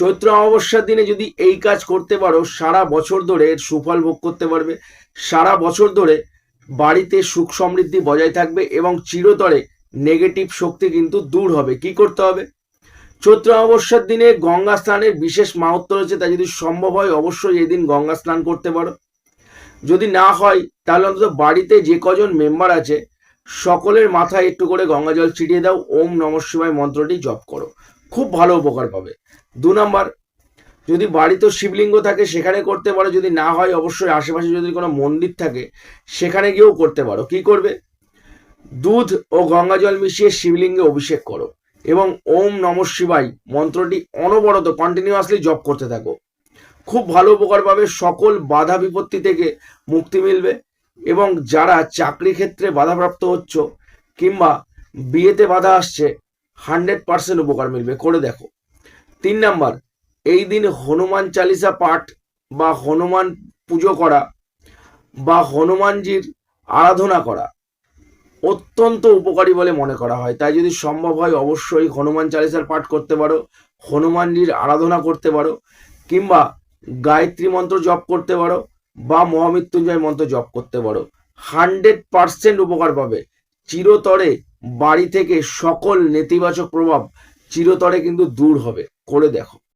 চৈত্র অমাবস্যার দিনে যদি এই কাজ করতে পারো, সারা বছর ধরে এর সুফল ভোগ করতে পারবে। সারা বছর ধরে বাড়িতে সুখ সমৃদ্ধি বজায় থাকবে এবং চিরতরে নেগেটিভ শক্তি কিন্তু দূর হবে। কি করতে হবে? চৈত্র অমাবস্যার দিনে গঙ্গা স্নানের বিশেষ মাহাত্ম রয়েছে, তা যদি সম্ভব হয় অবশ্যই এই দিন গঙ্গা স্নান করতে পারো। যদি না হয়, তাহলে অন্তত বাড়িতে যে কজন মেম্বার আছে, সকলের মাথায় একটু করে গঙ্গা জল ছিটিয়ে দাও, ওম নম শিবায় মন্ত্রটি জপ করো। খুব ভালো উপকার পাবে। দু নম্বর, যদি বাড়িতে শিবলিঙ্গ থাকে, সেখানে করতে পারো। যদি না হয়, অবশ্যই আশেপাশে যদি কোনো মন্দির থাকে, সেখানে গিয়েও করতে পারো। কি করবে? দুধ ও গঙ্গা জল মিশিয়ে শিবলিঙ্গে অভিষেক করো এবং ওম নম শিবাই মন্ত্রটি অনবরত কন্টিনিউয়াসলি জপ করতে থাকো। খুব ভালো উপকার পাবে। সকল বাধা বিপত্তি থেকে মুক্তি মিলবে এবং যারা চাকরি ক্ষেত্রে বাধাপ্রাপ্ত হচ্ছ কিংবা বিয়েতে বাধা আসছে হান্ড্রেড পার্সেন্ট উপকার মিলবে, করে দেখো। তিন নাম্বার, এই দিন হনুমান চালিসা পাঠ বা হনুমান পুজো করা বা হনুমানজির আরাধনা করা অত্যন্ত উপকারী বলে মনে করা হয়। তাই যদি সম্ভব হয়, অবশ্যই হনুমান চালিসার পাঠ করতে পারো, হনুমানজির আরাধনা করতে পারো, কিংবা গায়ত্রী মন্ত্র জপ করতে পারো বা মহামৃত্যুঞ্জয় মন্ত্র জপ করতে পারো। হান্ড্রেড পার্সেন্ট উপকার পাবে। চিরতরে বাড়ি থেকে সকল নেতিবাচক প্রভাব চিরতরে কিন্তু দূর হবে। করে দেখো।